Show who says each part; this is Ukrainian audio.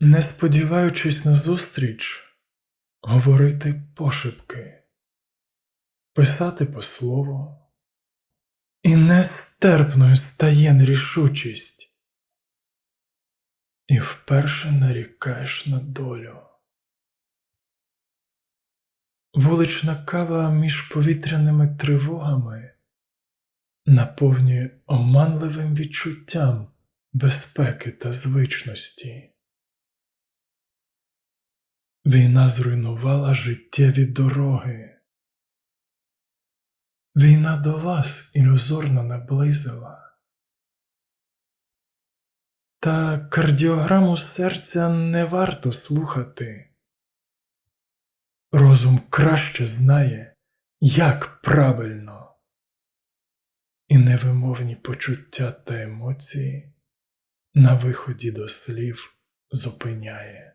Speaker 1: не сподіваючись на зустріч, говорити пошепки, писати по слову, і нестерпною стає нерішучість, і вперше нарікаєш на долю. Вулична кава між повітряними тривогами наповнює оманливим відчуттям безпеки та звичності. Війна зруйнувала життєві дороги. Війна до вас ілюзорно наблизила. Та кардіограму серця не варто слухати. Розум краще знає, як правильно, і невимовні почуття та емоції на виході до слів зупиняє.